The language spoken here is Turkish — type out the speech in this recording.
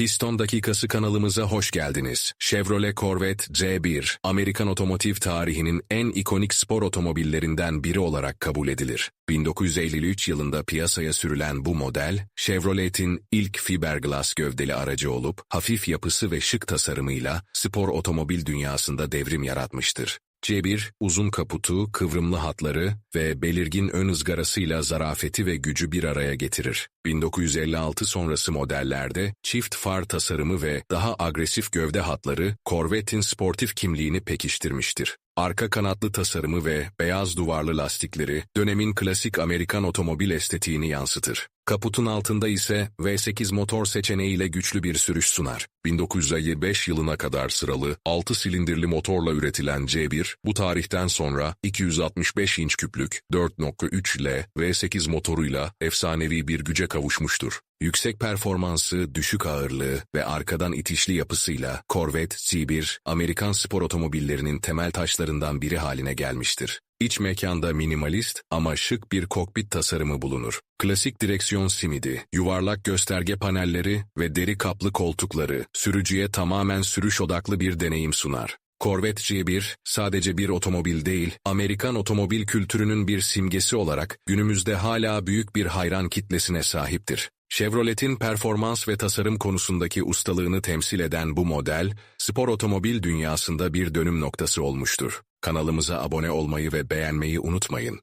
Piston Dakikası kanalımıza hoş geldiniz. Chevrolet Corvette C1, Amerikan otomotiv tarihinin en ikonik spor otomobillerinden biri olarak kabul edilir. 1953 yılında piyasaya sürülen bu model, Chevrolet'in ilk fiberglass gövdeli aracı olup, hafif yapısı ve şık tasarımıyla spor otomobil dünyasında devrim yaratmıştır. C1, uzun kaputu, kıvrımlı hatları ve belirgin ön ızgarasıyla zarafeti ve gücü bir araya getirir. 1956 sonrası modellerde çift far tasarımı ve daha agresif gövde hatları Corvette'in sportif kimliğini pekiştirmiştir. Arka kanatlı tasarımı ve beyaz duvarlı lastikleri dönemin klasik Amerikan otomobil estetiğini yansıtır. Kaputun altında ise V8 motor seçeneğiyle güçlü bir sürüş sunar. 1955 yılına kadar sıralı 6 silindirli motorla üretilen C1, bu tarihten sonra 265 inç küplük 4.3 L V8 motoruyla efsanevi bir güce kavuşmuştur. Yüksek performansı, düşük ağırlığı ve arkadan itişli yapısıyla Corvette C1, Amerikan spor otomobillerinin temel taşlarından biri haline gelmiştir. İç mekanda minimalist ama şık bir kokpit tasarımı bulunur. Klasik direksiyon simidi, yuvarlak gösterge panelleri ve deri kaplı koltukları sürücüye tamamen sürüş odaklı bir deneyim sunar. Corvette G1 sadece bir otomobil değil, Amerikan otomobil kültürünün bir simgesi olarak günümüzde hala büyük bir hayran kitlesine sahiptir. Chevrolet'in performans ve tasarım konusundaki ustalığını temsil eden bu model, spor otomobil dünyasında bir dönüm noktası olmuştur. Kanalımıza abone olmayı ve beğenmeyi unutmayın.